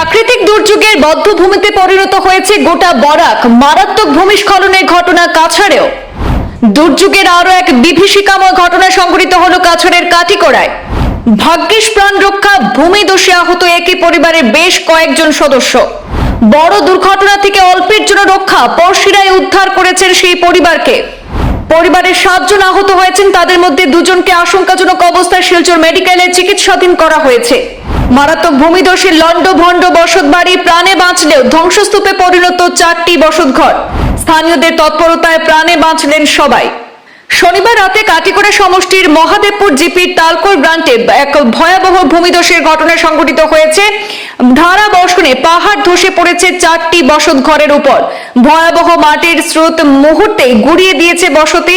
প্রাকৃতিক দুর্যোগের বদ্ধভূমিতে পরিণত হয়েছে গোটা বরাক। মারাত্মক ভূমিস্খলনের ঘটনা কাছাড়েও। দুর্যোগের আরও এক বিভীষিকাময় ঘটনা সংঘটিত হলো কাছাড়ের কাটিকোড়ায়। ভাগ্যিস প্রাণ রক্ষা ভূমিদোষে আহত একই পরিবারের বেশ কয়েকজন সদস্য। বড় দুর্ঘটনা থেকে অল্পের জন্য রক্ষা, পরশিরায় উদ্ধার করেছেন সেই পরিবারকে। পরিবারের সাতজন আহত হয়েছেন, তাদের মধ্যে দুজনকে আশঙ্কাজনক অবস্থায় শিলচর মেডিকেলে চিকিৎসাধীন করা হয়েছে। মারাত্মক ভূমিদোষের লন্ড ভণ্ড বসত বাড়ি প্রাণে বাঁচলেও ধ্বংসস্তূপে পরিণত চারটি বসতঘর। স্থানীয়দের তৎপরতায় প্রাণে বাঁচলেন সবাই। শনিবার রাতে কাটিকড়া সমষ্টির মহাদেবপুর জিপির তালকোর ব্রান্টে এক ভয়াবহ ভূমিধসের ঘটনা সংঘটিত হয়েছে। ধারা বর্ষণে পাহাড় ধসে পড়েছে চারটি বসত ঘরের উপর। ভয়াবহ মাটির স্রোত মুহূর্তে গুড়িয়ে দিয়েছে বসতি।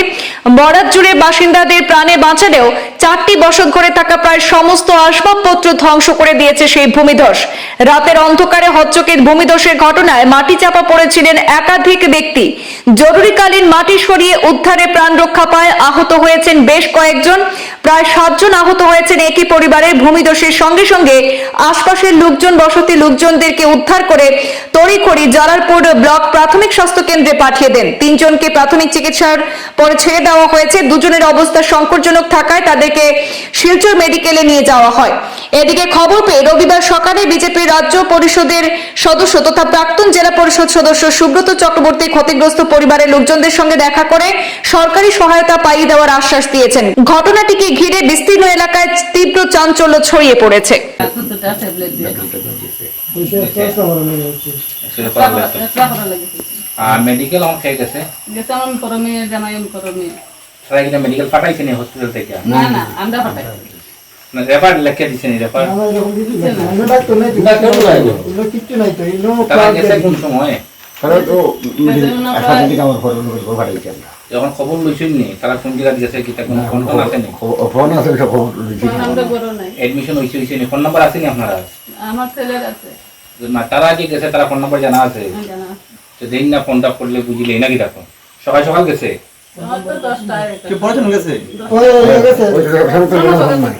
বরাত জুড়ে বাসিন্দাদের প্রাণে বাঁচালেও চারটি বসত ঘরে থাকা প্রায় সমস্ত আসবাবপত্র ধ্বংস করে দিয়েছে সেই ভূমিধস। রাতের অন্ধকারে হচ্চকের ভূমিধসের ঘটনায় মাটি চাপা পড়েছিলেন একাধিক ব্যক্তি। জরুরিকালীন মাটি সরিয়ে উদ্ধারে প্রাণ রক্ষা পায় আহত হয়েছেন বেশ কয়েকজন। প্রায় সাতজন আহত হয়েছেন একই পরিবারের ভূমিদোষের সঙ্গে সঙ্গে আশপাশের লোকজন, বসতি লোকজনদেরকে উদ্ধার করে তড়িখড়ি জালারপুর ব্লক প্রাথমিক স্বাস্থ্য কেন্দ্রে পাঠিয়ে দেন। তিনজনকে প্রাথমিক চিকিৎসার পরে ছেড়ে দেওয়া হয়েছে। দুজনের অবস্থা সংকটজনক থাকায় তাদেরকে শিলচর মেডিকেলে নিয়ে যাওয়া হয়। এদিকে খবর পেয়ে রবিবার সকালে বিজেপির রাজ্য পরিষদের সদস্য তথা প্রাক্তন জেলা পরিষদ সদস্য সুব্রত চক্রবর্তী ক্ষতিগ্রস্ত পরিবারের লোকজনদের সঙ্গে দেখা করে সরকারি সহায়তা পাইয়ে দেওয়ার আশ্বাস দিয়েছেন। ঘটনাটিকে ঘিরে বিস্তীর্ণ এলাকায় তীব্র চাঞ্চল্য ছড়িয়ে পড়েছে? মেডিকেল খেয়ে গেছে গেছে করমে করমে মেডিকেল হসপিটাল থেকে? না না আমরা পাঠাই না রেফার লেখে নি তারা গেছে কোন সময় যখন খবর লইছেন নি তারা কোন জায়গা গেছে কি তা কোনো ফোন আছে নি আমরা বড় নাই এডমিশন হইছে হইছে নি ফোন নাম্বার আছে নি আপনারা আমার ছেলের আছে না তারা যে গেছে তারা ফোন নাম্বার জানা আছে জানা তো দিন না ফোনটা করলে বুঝিলে নাকি দেখো সকাল সকাল গেছে আমার তো দশটায় কে পড়াশোনা গেছে সনাতন না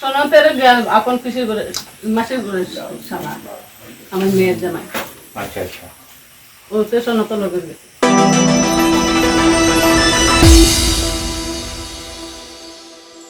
সনাতের আপন কৃষি করে মাসের করে সালা আমার মেয়ের জামাই। আচ্ছা আচ্ছা। ওতে সনাতন লোকের গেছে